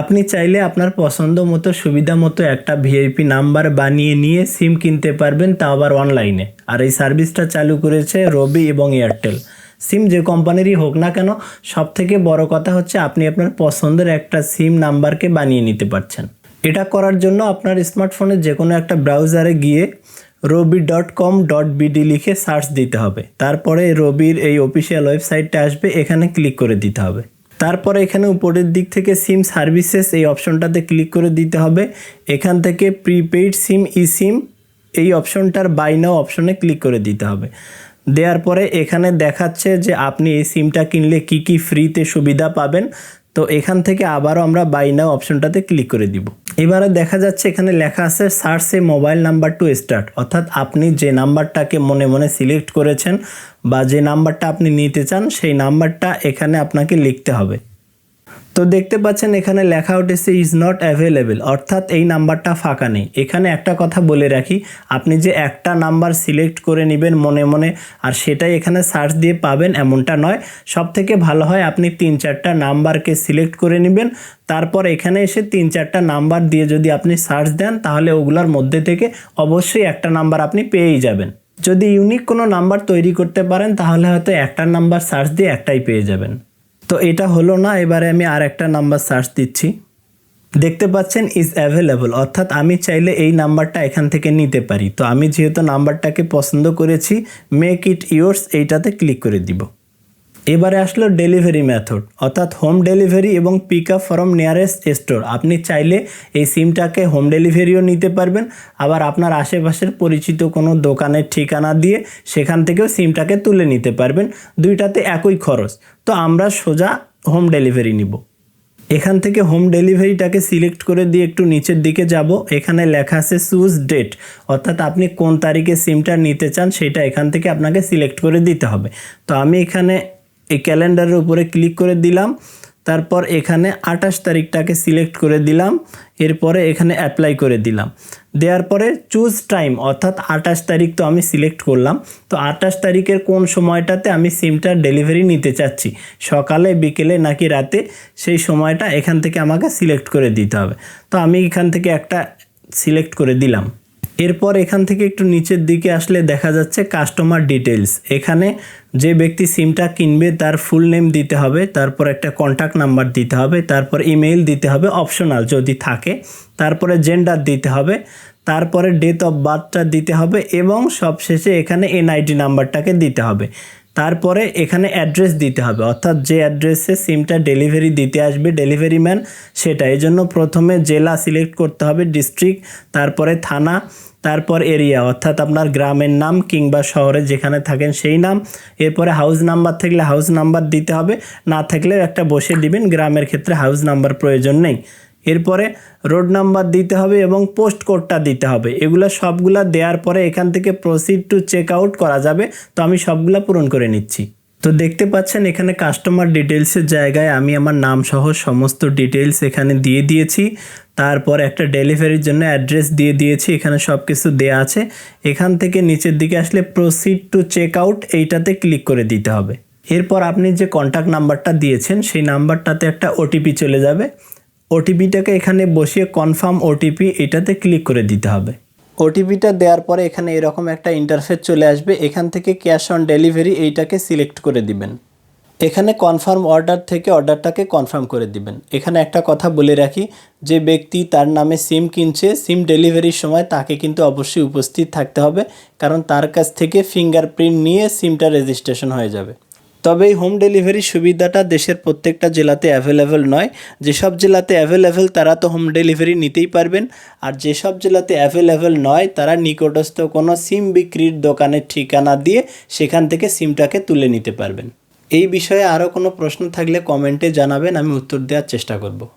আপনি চাইলে আপনার পছন্দ মতো, সুবিধা মতো একটা ভিআইপি নাম্বার বানিয়ে নিয়ে সিম কিনতে পারবেন, তা আবার অনলাইনে। আর এই সার্ভিসটা চালু করেছে রবি এবং এয়ারটেল। সিম যে কোম্পানিরই হোক না কেন সব থেকে বড় কথা হচ্ছে আপনি আপনার পছন্দের একটা সিম নাম্বারকে বানিয়ে নিতে পারছেন। এটা করার জন্য আপনার স্মার্টফোনে যে কোনো একটা ব্রাউজারে গিয়ে Robi dot com dot BD লিখে সার্চ দিতে হবে। তারপরে রবির এই অফিসিয়াল ওয়েবসাইটটা আসবে, এখানে ক্লিক করে দিতে হবে। তারপরে এখানে উপরের দিক থেকে সিম সার্ভিসেস এই অপশনটাতে ক্লিক করে দিতে হবে। এখান থেকে প্রিপেইড সিম ই সিম এই অপশনটার বাই নাও অপশনে ক্লিক করে দিতে হবে। দেওয়ার পরে এখানে দেখাচ্ছে যে আপনি এই সিমটা কিনলে কি কি ফ্রিতে সুবিধা পাবেন। তো এখান থেকে আবারও আমরা বাই নাও অপশনটাতে ক্লিক করে দিব। এবারে দেখা যাচ্ছে এখানে লেখা আছে search a mobile number to start অর্থাৎ আপনি যে নাম্বারটাকে মনে মনে সিলেক্ট করেছেন বা যে নাম্বারটা আপনি নিতে চান, সেই নাম্বারটা এখানে আপনাকে লিখতে হবে। তো দেখতে পাচ্ছেন এখানে লেখা উঠেছে ইজ নট অ্যাভেলেবেল অর্থাৎ এই নাম্বারটা ফাঁকা নেই। এখানে একটা কথা বলে রাখি, আপনি যে একটা নাম্বার সিলেক্ট করে নেবেন মনে মনে, আর সেটাই এখানে সার্চ দিয়ে পাবেন, এমনটা নয়। সব থেকে ভালো হয় আপনি তিন চারটা নাম্বারকে সিলেক্ট করে নেবেন, তারপর এখানে এসে তিন চারটা নাম্বার দিয়ে যদি আপনি সার্চ দেন, তাহলে ওগুলোর মধ্যে থেকে অবশ্যই একটা নাম্বার আপনি পেয়েই যাবেন। যদি ইউনিক কোনো নাম্বার তৈরি করতে পারেন, তাহলে হয়তো একটা নাম্বার সার্চ দিয়ে একটাই পেয়ে যাবেন। তো এটা হলো না, এবারে আমি আর একটা নাম্বার সার্চ দিচ্ছি। দেখতে পাচ্ছেন ইজ অ্যাভেলেবল অর্থাৎ আমি চাইলে এই নাম্বারটা এখান থেকে নিতে পারি। তো আমি যেহেতু নাম্বারটাকে পছন্দ করেছি মেক ইট ইয়োর্স এইটাতে ক্লিক করে দিব। এবারে আসলো ডেলিভারি মেথড, অর্থাৎ হোম ডেলিভারি এবং pick up from nearest store. আপনি চাইলে এই সিমটাকে হোম ডেলিভারিও নিতে পারবেন। আবার আপনার আশেপাশের পরিচিত কোনো দোকানের ঠিকানা দিয়ে সেখান থেকেও সিমটাকে তুলে নিতে পারবেন। দুইটাতে একই খরচ। তো আমরা সোজা হোম ডেলিভারি নিব। এখান থেকে হোম ডেলিভারিটাকে সিলেক্ট করে দিয়ে একটু নিচের দিকে যাব। এখানে লেখা আছে সুজ ডেট, অর্থাৎ আপনি কোন তারিখে সিমটা নিতে চান সেটা এখান থেকে আপনাকে সিলেক্ট করে দিতে হবে। তো আমি এখানে এই ক্যালেন্ডারের উপরে ক্লিক করে দিলাম। তারপর এখানে আঠাশ তারিখটাকে সিলেক্ট করে দিলাম। এরপরে এখানে অ্যাপ্লাই করে দিলাম। দেওয়ার পরে চুজ টাইম, অর্থাৎ আঠাশ তারিখ তো আমি সিলেক্ট করলাম। তো আঠাশ তারিখের কোন সময়টাতে আমি সিমটার ডেলিভারি নিতে চাচ্ছি? সকালে, বিকেলে নাকি রাতে? সেই সময়টা এখান থেকে আমাকে সিলেক্ট করে দিতে হবে। তো আমি এখান থেকে একটা সিলেক্ট করে দিলাম। এরপর এখান থেকে একটু নিচের দিকে আসলে দেখা যাচ্ছে কাস্টমার ডিটেলস এখানে যে ব্যক্তি সিমটা কিনবে তার ফুল নেম দিতে হবে, তারপর একটা কন্ট্যাক্ট নাম্বার দিতে হবে, তারপর ইমেইল দিতে হবে অপশনাল যদি থাকে, তারপরে জেন্ডার দিতে হবে, তারপরে ডেট অফ বার্থটা দিতে হবে এবং সবশেষে এখানে এনআইডি নাম্বারটাকে দিতে হবে। তারপরে এখানে অ্যাড্রেস দিতে হবে। অর্থাৎ যে অ্যাড্রেসে সিমটা ডেলিভারি দিতে আসবে ডেলিভারি ম্যান সেটা। এই জন্য প্রথমে জেলা সিলেক্ট করতে হবে ডিস্ট্রিক্ট তারপরে থানা, তারপর এরিয়া অর্থাৎ আপনার গ্রামের নাম কিংবা শহরে যেখানে থাকেন সেই নাম। এরপরে হাউস নাম্বার থাকলে হাউস নাম্বার দিতে হবে। না থাকলেও একটা বসে দিবেন, গ্রামের ক্ষেত্রে হাউস নাম্বার প্রয়োজন নেই। এরপরে রোড নাম্বার দিতে হবে এবং পোস্ট কোডটা দিতে হবে। এগুলো সবগুলা দেওয়ার পরে এখান থেকে প্রসিড টু চেক আউট করা যাবে। তো আমি সবগুলা পূরণ করে নিচ্ছি। তো দেখতে পাচ্ছেন এখানে কাস্টমার ডিটেলসের জায়গায় আমি আমার নাম সহ সমস্ত ডিটেলস এখানে দিয়ে দিয়েছি। তারপর একটা ডেলিভারির জন্য অ্যাড্রেস দিয়ে দিয়েছি। এখানে সব কিছু দেওয়া আছে। এখান থেকে নিচের দিকে আসলে প্রসিড টু চেক আউট এইটাতে ক্লিক করে দিতে হবে। এরপর আপনি যে কন্ট্যাক্ট নাম্বারটা দিয়েছেন, সেই নাম্বারটাতে একটা ওটিপি চলে যাবে। ওটিপিটাকে এখানে বসিয়ে কনফার্ম ওটিপি এটাতে ক্লিক করে দিতে হবে। ওটিপিটা দেওয়ার পরে এখানে এরকম একটা ইন্টারফেস চলে আসবে। এখান থেকে ক্যাশ অন ডেলিভারি এইটাকে সিলেক্ট করে দিবেন। এখানে কনফার্ম অর্ডার থেকে অর্ডারটাকে কনফার্ম করে দিবেন। এখানে একটা কথা বলে রাখি, যে ব্যক্তি তার নামে সিম কিনছে সিম ডেলিভারির সময় তাকে কিন্তু অবশ্যই উপস্থিত থাকতে হবে, কারণ তার কাছ থেকে ফিঙ্গারপ্রিন্ট নিয়ে সিমটা রেজিস্ট্রেশন হয়ে যাবে। তবে এই হোম ডেলিভারি সুবিধাটা দেশের প্রত্যেকটা জেলাতে অ্যাভেলেবেল নয়। যেসব জেলাতে অ্যাভেলেবেল তারা তো হোম ডেলিভারি নিতেই পারবেন। আর যেসব জেলাতে অ্যাভেলেবেল নয়, তারা নিকটস্থ কোনো সিম বিক্রির দোকানের ঠিকানা দিয়ে সেখান থেকে সিমটাকে তুলে নিতে পারবেন। এই বিষয়ে আরও কোনো প্রশ্ন থাকলে কমেন্টে জানাবেন, আমি উত্তর দেওয়ার চেষ্টা করব।